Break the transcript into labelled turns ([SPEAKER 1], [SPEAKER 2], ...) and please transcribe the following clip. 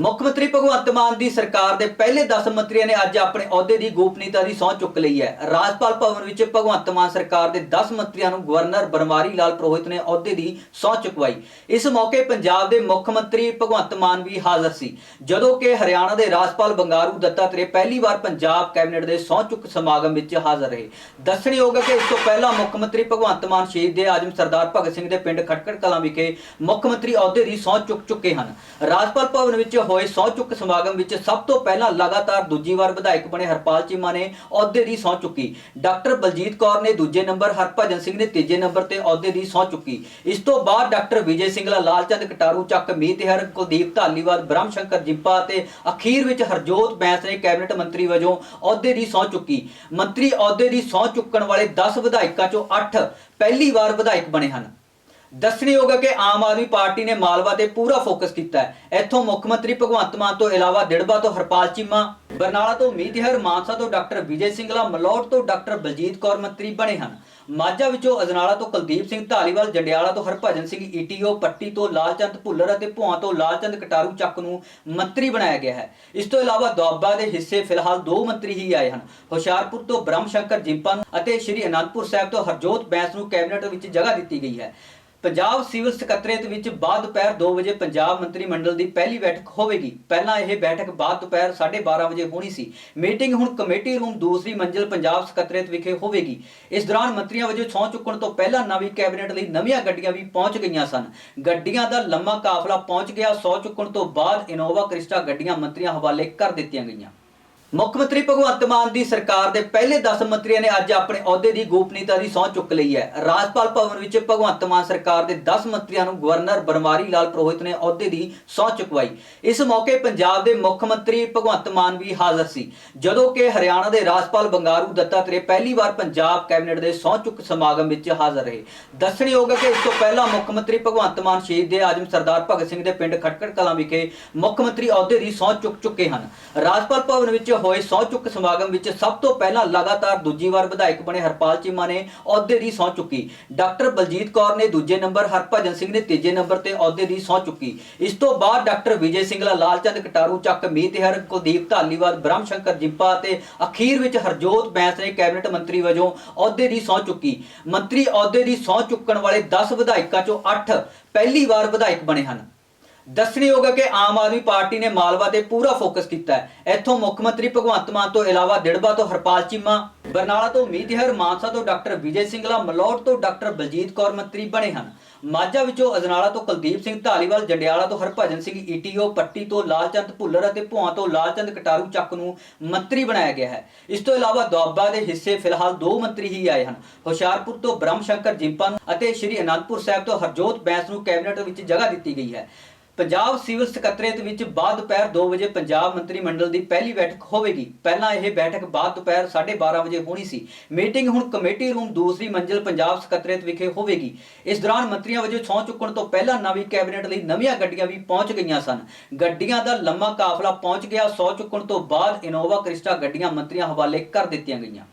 [SPEAKER 1] ਮੁੱਖ ਮੰਤਰੀ ਭਗਵੰਤ ਮਾਨ ਦੀ ਸਰਕਾਰ ਦੇ ਪਹਿਲੇ 10 ਮੰਤਰੀਆਂ ਨੇ ਅੱਜ ਆਪਣੇ ਅਹੁਦੇ ਦੀ ਗੋਪਨੀਯਤਾ ਦੀ ਸਹੁੰ ਚੁੱਕ ਲਈ ਹੈ। ਰਾਜਪਾਲ ਭਵਨ ਵਿੱਚ ਭਗਵੰਤ ਮਾਨ ਸਰਕਾਰ ਦੇ 10 ਮੰਤਰੀਆਂ ਨੂੰ ਗਵਰਨਰ ਬਨਵਾਰੀ ਲਾਲ ਪ੍ਰੋਹਿਤ ਨੇ ਅਹੁਦੇ ਦੀ ਸਹੁੰ ਚੁਕਵਾਈ। ਇਸ ਮੌਕੇ ਪੰਜਾਬ ਦੇ ਮੁੱਖ ਮੰਤਰੀ ਭਗਵੰਤ ਮਾਨ ਵੀ ਹਾਜ਼ਰ ਸੀ। ਜਦੋਂ ਕਿ ਹਰਿਆਣਾ ਦੇ ਰਾਜਪਾਲ ਬੰਗਾਰੂ ਦੱਤਾਤਰੇ ਪਹਿਲੀ ਵਾਰ ਪੰਜਾਬ ਕੈਬਨਿਟ ਦੇ ਸਹੁੰ ਚੁੱਕ ਸਮਾਗਮ ਵਿੱਚ ਹਾਜ਼ਰ ਰਹੇ। ਦੱਸਣਯੋਗ ਹੈ ਕਿ ਇਸ ਤੋਂ ਪਹਿਲਾਂ ਮੁੱਖ ਮੰਤਰੀ ਭਗਵੰਤ ਮਾਨ ਸ਼ਹੀਦ ਦੇ ਆਜਮ ਸਰਦਾਰ ਭਗਤ ਸਿੰਘ ਦੇ ਪਿੰਡ ਖਟਕੜ ਕਲਾਂ ਵਿਖੇ ਮੁੱਖ ਮੰਤਰੀ ਅਹੁਦੇ ਦੀ ਸਹੁੰ ਚੁੱਕ ਚੁੱਕੇ ਹਨ। ਰਾਜਪਾਲ ਭਵਨ ਵਿੱਚ ਹੋਏ ਸਹੁੰ ਚੁੱਕ ਸਮਾਗਮ ਵਿੱਚ ਸਭ ਤੋਂ ਪਹਿਲਾਂ ਲਗਾਤਾਰ ਦੂਜੀ ਵਾਰ ਵਿਧਾਇਕ ਬਣੇ ਹਰਪਾਲ ਚੀਮਾ ਨੇ ਅਹੁਦੇ ਦੀ ਸਹੁੰ ਚੁੱਕੀ। ਡਾਕਟਰ ਬਲਜੀਤ ਕੌਰ ਨੇ ਦੂਜੇ ਨੰਬਰ, ਹਰਭਜਨ ਸਿੰਘ ਨੇ ਤੀਜੇ ਨੰਬਰ ਤੇ ਅਹੁਦੇ ਦੀ ਸਹੁੰ ਚੁੱਕੀ। ਇਸ ਤੋਂ ਬਾਅਦ ਡਾਕਟਰ ਵਿਜੇ ਸਿੰਘਲਾ ਲਾਲਚੰਦ ਕਟਾਰੂ, ਚੱਕ ਮੀਤਹਿਰ, ਕੁਲਦੀਪ ਧਾਲੀਵਾਲ, ਬ੍ਰਹਮ ਸ਼ੰਕਰ ਜਿੰਪਾ ਤੇ ਅਖੀਰ ਵਿੱਚ ਹਰਜੋਤ ਬੈਂਸ ਨੇ ਕੈਬਨਿਟ ਮੰਤਰੀ ਵਜੋਂ ਅਹੁਦੇ ਦੀ ਸਹੁੰ ਚੁੱਕੀ। ਮੰਤਰੀ ਅਹੁਦੇ ਦੀ ਸਹੁੰ ਚੁੱਕਣ ਵਾਲੇ 10 ਵਿਧਾਇਕਾਂ ਚੋਂ 8 ਪਹਿਲੀ ਵਾਰ ਵਿਧਾਇਕ ਬਣੇ ਹਨ। ਦੱਸਣਯੋਗ ਹੈ ਕਿ ਆਮ ਆਦਮੀ ਪਾਰਟੀ ਨੇ ਮਾਲਵਾ ਤੇ ਪੂਰਾ ਫੋਕਸ ਕੀਤਾ ਹੈ। ਇੱਥੋਂ ਮੁੱਖ ਮੰਤਰੀ ਭਗਵੰਤ ਮਾਨ ਤੋਂ ਇਲਾਵਾ ਦਿੜਬਾ ਤੋਂ ਹਰਪਾਲ ਚੀਮਾ, ਬਰਨਾਲਾ ਤੋਂ ਮੀਤਹਿਰ ਮਾਨਸਾ ਤੋਂ ਡਾਕਟਰ ਵਿਜੇ ਸਿੰਘਲਾ ਮਲੌਟ ਤੋਂ ਡਾਕਟਰ ਬਲਜੀਤ ਕੌਰ ਮੰਤਰੀ ਬਣੇ ਹਨ। ਮਾਝਾ ਵਿੱਚੋਂ ਅਜਨਾਲਾ ਤੋਂ ਕੁਲਦੀਪ ਸਿੰਘ ਢਾਲੀਵਾਲ ਜੰਡਿਆਲਾ ਤੋਂ ਹਰਭਜਨ ਸਿੰਘ ਈਟੀਓ, ਪੱਟੀ ਤੋਂ ਲਾਲਚੰਦ ਭੁੱਲਰ ਅਤੇ ਭੁਆ ਤੋਂ ਲਾਲਚੰਦ ਕਟਾਰੂ ਚੱਕ ਨੂੰ ਮੰਤਰੀ ਬਣਾਇਆ ਗਿਆ ਹੈ। ਇਸ ਤੋਂ ਇਲਾਵਾ ਦੁਆਬਾ ਦੇ ਹਿੱਸੇ ਫਿਲਹਾਲ ਦੋ ਮੰਤਰੀ ਹੀ ਆਏ ਹਨ। ਹੁਸ਼ਿਆਰਪੁਰ ਤੋਂ ਬ੍ਰਹਮ ਸ਼ੰਕਰ ਜਿੰਪਾ ਨੂੰ ਅਤੇ ਸ਼੍ਰੀ ਅਨੰਦਪੁਰ ਸਾਹਿਬ ਤੋਂ ਹਰਜੋਤ ਬੈਂਸ ਨੂੰ ਕੈਬਨਿਟ ਵਿੱਚ ਜਗ੍ਹਾ ਦਿੱਤੀ ਗਈ ਹੈ। ਪੰਜਾਬ ਸਿਵਲ ਸਕੱਤਰੇਤ ਵਿੱਚ ਬਾਅਦ ਦੁਪਹਿਰ 2 ਵਜੇ ਪੰਜਾਬ ਮੰਤਰੀ ਮੰਡਲ ਦੀ ਪਹਿਲੀ ਬੈਠਕ ਹੋਵੇਗੀ। ਪਹਿਲਾਂ ਇਹ ਬੈਠਕ ਬਾਅਦ ਦੁਪਹਿਰ 12:30 ਵਜੇ ਹੋਣੀ ਸੀ। ਮੀਟਿੰਗ ਹੁਣ ਕਮੇਟੀ ਰੂਮ ਦੂਸਰੀ ਮੰਜ਼ਿਲ ਪੰਜਾਬ ਸਕੱਤਰੇਤ ਵਿਖੇ ਹੋਵੇਗੀ। ਇਸ ਦੌਰਾਨ ਮੰਤਰੀਆਂ ਵਜੋਂ ਸਹੁੰ ਚੁੱਕਣ ਤੋਂ ਪਹਿਲਾਂ ਨਵੀਂ ਕੈਬਨਿਟ ਲਈ ਨਵੀਆਂ ਗੱਡੀਆਂ ਵੀ ਪਹੁੰਚ ਗਈਆਂ ਸਨ। ਗੱਡੀਆਂ ਦਾ ਲੰਮਾ ਕਾਫਲਾ ਪਹੁੰਚ ਗਿਆ। ਸਹੁੰ ਚੁੱਕਣ ਤੋਂ ਬਾਅਦ ਇਨੋਵਾ ਕ੍ਰਿਸਟਾ ਗੱਡੀਆਂ ਮੰਤਰੀਆਂ ਹਵਾਲੇ ਕਰ ਦਿੱਤੀਆਂ ਗਈਆਂ। ਮੁੱਖ ਮੰਤਰੀ ਭਗਵੰਤ ਮਾਨ ਦੀ ਸਰਕਾਰ ਦੇ ਪਹਿਲੇ 10 ਮੰਤਰੀਆਂ ਨੇ ਅੱਜ ਆਪਣੇ ਅਹੁਦੇ ਦੀ ਗੋਪਨੀਯਤਾ ਦੀ ਸਹੁੰ ਚੁੱਕ ਲਈ ਹੈ। ਰਾਜਪਾਲ ਭਵਨ ਵਿੱਚ ਭਗਵੰਤ ਮਾਨ ਸਰਕਾਰ ਦੇ 10 ਮੰਤਰੀਆਂ ਨੂੰ ਗਵਰਨਰ ਬਨਵਾਰੀ ਲਾਲ ਪ੍ਰੋਹਿਤ ਨੇ ਅਹੁਦੇ ਦੀ ਸਹੁੰ ਚੁਕਵਾਈ। ਇਸ ਮੌਕੇ ਪੰਜਾਬ ਦੇ ਮੁੱਖ ਮੰਤਰੀ ਭਗਵੰਤ ਮਾਨ ਵੀ ਹਾਜ਼ਰ ਸੀ। ਜਦੋਂ ਕਿ ਹਰਿਆਣਾ ਦੇ ਰਾਜਪਾਲ ਬੰਗਾਰੂ ਦੱਤਾਤਰੇ ਪਹਿਲੀ ਵਾਰ ਪੰਜਾਬ ਕੈਬਨਿਟ ਦੇ ਸਹੁੰ ਚੁੱਕ ਸਮਾਗਮ ਵਿੱਚ ਹਾਜ਼ਰ ਰਹੇ। ਦੱਸਣਯੋਗ ਹੈ ਕਿ ਇਸ ਤੋਂ ਪਹਿਲਾਂ ਮੁੱਖ ਮੰਤਰੀ ਭਗਵੰਤ ਮਾਨ ਸ਼ਹੀਦ ਦੇ ਆਜਮ ਸਰਦਾਰ ਭਗਤ ਸਿੰਘ ਦੇ ਪਿੰਡ ਖਟਕੜ ਕਲਾਂ ਵਿਖੇ ਮੁੱਖ ਮੰਤਰੀ ਅਹੁਦੇ ਦੀ ਸਹੁੰ ਚੁੱਕ ਚੁੱਕੇ ਹਨ। ਰਾਜਪਾਲ ਭਵਨ ਵਿੱਚ ਹੋਏ ਸਹੁੰ ਚੁੱਕ ਸਮਾਗਮ ਵਿੱਚ ਸਭ ਤੋਂ ਪਹਿਲਾਂ ਲਗਾਤਾਰ ਦੂਜੀ ਵਾਰ ਵਿਧਾਇਕ ਬਣੇ ਹਰਪਾਲ ਚੀਮਾ ਨੇ ਅਹੁਦੇ ਦੀ ਸਹੁੰ ਚੁੱਕੀ। ਡਾਕਟਰ ਬਲਜੀਤ ਕੌਰ ਨੇ ਦੂਜੇ ਨੰਬਰ, ਹਰਭਜਨ ਸਿੰਘ ਨੇ ਤੀਜੇ ਨੰਬਰ ਤੇ ਅਹੁਦੇ ਦੀ ਸਹੁੰ ਚੁੱਕੀ। ਇਸ ਤੋਂ ਬਾਅਦ ਡਾਕਟਰ ਵਿਜੇ ਸਿੰਘਲਾ ਲਾਲਚੰਦ ਕਟਾਰੂ, ਚੱਕ ਮੀਤਹਿਰ, ਕੁਲਦੀਪ ਧਾਲੀਵਾਲ, ਬ੍ਰਹਮ ਸ਼ੰਕਰ ਜਿੰਪਾ ਤੇ ਅਖੀਰ ਵਿੱਚ ਹਰਜੋਤ ਬੈਂਸ ਨੇ ਕੈਬਨਿਟ ਮੰਤਰੀ ਵਜੋਂ ਅਹੁਦੇ ਦੀ ਸਹੁੰ ਚੁੱਕੀ। ਮੰਤਰੀ ਅਹੁਦੇ ਦੀ ਸਹੁੰ ਚੁੱਕਣ ਵਾਲੇ 10 ਵਿਧਾਇਕਾਂ ਚੋਂ 8 ਪਹਿਲੀ ਵਾਰ ਵਿਧਾਇਕ ਬਣੇ ਹਨ। ਦੱਸਣਯੋਗ ਹੈ ਕਿ ਆਮ ਆਦਮੀ ਪਾਰਟੀ ਨੇ ਮਾਲਵਾ ਤੇ ਪੂਰਾ ਫੋਕਸ ਕੀਤਾ ਹੈ। ਇੱਥੋਂ ਮੁੱਖ ਮੰਤਰੀ ਭਗਵੰਤ ਮਾਨ ਤੋਂ ਇਲਾਵਾ ਦਿੜਬਾ ਤੋਂ ਹਰਪਾਲ ਚੀਮਾ, ਬਰਨਾਲਾ ਤੋਂ ਮੀਤਹਿਰ ਮਾਨਸਾ ਤੋਂ ਡਾਕਟਰ ਵਿਜੇ ਸਿੰਘਲਾ ਮਲੌਟ ਤੋਂ ਡਾਕਟਰ ਬਲਜੀਤ ਕੌਰ ਮੰਤਰੀ ਬਣੇ ਹਨ। ਮਾਝਾ ਵਿੱਚੋਂ ਅਜਨਾਲਾ ਤੋਂ ਕੁਲਦੀਪ ਸਿੰਘ ਢਾਲੀਵਾਲ ਜੰਡਿਆਲਾ ਤੋਂ ਹਰਭਜਨ ਸਿੰਘ ਈਟੀਓ ਪੱਟੀ ਤੋਂ ਲਾਲਚੰਦ ਭੁੱਲਰ ਅਤੇ ਭੁਆ ਤੋਂ ਲਾਲਚੰਦ ਕਟਾਰੂ ਚੱਕ ਨੂੰ ਮੰਤਰੀ ਬਣਾਇਆ ਗਿਆ ਹੈ। ਇਸ ਤੋਂ ਇਲਾਵਾ ਦੁਆਬਾ ਦੇ ਹਿੱਸੇ ਫਿਲਹਾਲ ਦੋ ਮੰਤਰੀ ਹੀ ਆਏ ਹਨ। ਹੁਸ਼ਿਆਰਪੁਰ ਤੋਂ ਬ੍ਰਹਮ ਸ਼ੰਕਰ ਜਿੰਪਾ ਨੂੰ ਅਤੇ ਸ਼੍ਰੀ ਅਨੰਦਪੁਰ ਸਾਹਿਬ ਤੋਂ ਹਰਜੋਤ ਬੈਂਸ ਨੂੰ ਕੈਬਨਿਟ ਵਿੱਚ ਜਗ੍ਹਾ ਦਿੱਤੀ ਗਈ ਹੈ। ਪੰਜਾਬ ਸਿਵਲ ਸਕੱਤਰੇਤ ਵਿੱਚ ਬਾਅਦ ਦੁਪਹਿਰ 2 ਵਜੇ ਪੰਜਾਬ ਮੰਤਰੀ ਮੰਡਲ ਦੀ ਪਹਿਲੀ ਬੈਠਕ ਹੋਵੇਗੀ। ਪਹਿਲਾਂ ਇਹ ਬੈਠਕ ਬਾਅਦ ਦੁਪਹਿਰ 12:30 ਵਜੇ ਹੋਣੀ ਸੀ। ਮੀਟਿੰਗ ਹੁਣ ਕਮੇਟੀ ਰੂਮ ਦੂਸਰੀ ਮੰਜ਼ਿਲ ਪੰਜਾਬ ਸਕੱਤਰੇਤ ਵਿਖੇ ਹੋਵੇਗੀ। ਇਸ ਦੌਰਾਨ ਮੰਤਰੀਆਂ ਵਜੋਂ ਸਹੁੰ ਚੁੱਕਣ ਤੋਂ ਪਹਿਲਾਂ ਨਵੀਂ ਕੈਬਨਿਟ ਲਈ ਨਵੀਆਂ ਗੱਡੀਆਂ ਵੀ ਪਹੁੰਚ ਗਈਆਂ ਸਨ। ਗੱਡੀਆਂ ਦਾ ਲੰਮਾ ਕਾਫਲਾ ਪਹੁੰਚ ਗਿਆ। ਸਹੁੰ ਚੁੱਕਣ ਤੋਂ ਬਾਅਦ ਇਨੋਵਾ ਕ੍ਰਿਸਟਾ ਗੱਡੀਆਂ ਮੰਤਰੀਆਂ ਹਵਾਲੇ ਕਰ ਦਿੱਤੀਆਂ ਗਈਆਂ।